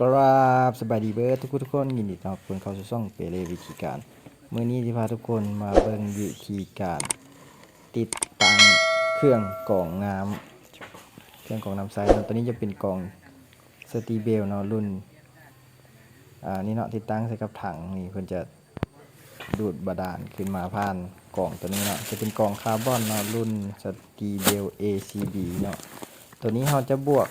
กราบสบายดีเบิร์ดทุกคนทุกคนยินดีต้อนรับทุกคนเข้าสู่ช่องเปเรวิธีการเมื่อนี้จะพาทุกคนมาเบิ่งวิธีการ ติดตั้งเครื่องกรองน้ำเครื่องกรองน้ำใสเนาะตัวนี้จะเป็นกรองสตีเบลเนาะรุ่นอ่านี่เนาะติดตั้งใส่กับถังนี่เพิ่นจะดูดบาดาลขึ้นมาผ่านกล่องตัวนี้เนาะจะเป็นกล่องคาร์บอนเนาะรุ่นสตีเบล ACB เนาะตัวนี้เราจะบวก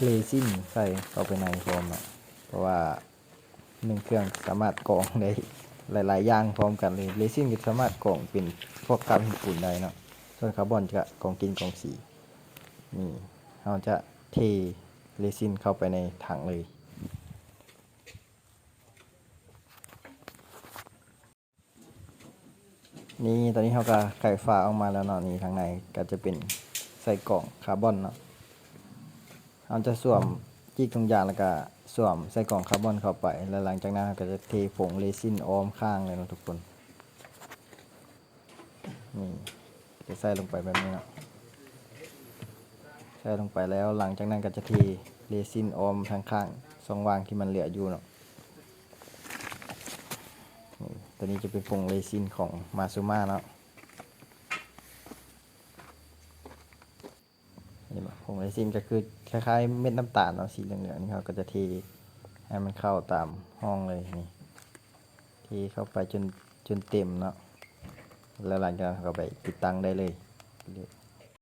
เรซินใส่เข้าไปในพร้อมอะเพราะว่าหนึ่งเครื่องสามารถกรองได้หลาย ๆ อย่างพร้อมกันเลยเรซินก็สามารถกรองเป็นพวกกาวหินปูนได้เนาะ ส่วนคาร์บอนจะกรองกินกรองสี นี่เราจะเทเรซินเข้าไปในถังเลย นี่ตอนนี้เขาก็ไก่ฟ้าออกมาแล้วเนาะนี่ทางในก็จะเป็นใส่กล่องคาร์บอนเนาะ เราจะสวมจิกตรงยางแล้วก็สวมใส่กล่องคาร์บอนเข้าไป แล้วหลังจากนั้นเราก็จะเทผงเรซินอ้อมข้างเลยนะทุกคนนี่จะใส่ลงไปแบบนี้เนาะใส่ลงไปแล้วหลังจากนั้นก็จะเทเรซินอ้อมทางข้างสองวางที่มันเหลืออยู่เนาะนี่ตัวนี้จะเป็นผงเรซินของมาซูมาเนาะ นี่มาผงไอซิมก็คือคล้ายๆเม็ดน้ำตาลเนาะสีเหลืองๆนี่เขาก็จะเทให้มันเข้าตามห้องเลยนี่เทเข้าไปจนจนเต็มเนาะแล้วหลังจากนั้นเขาก็ไปติดตั้งได้เลย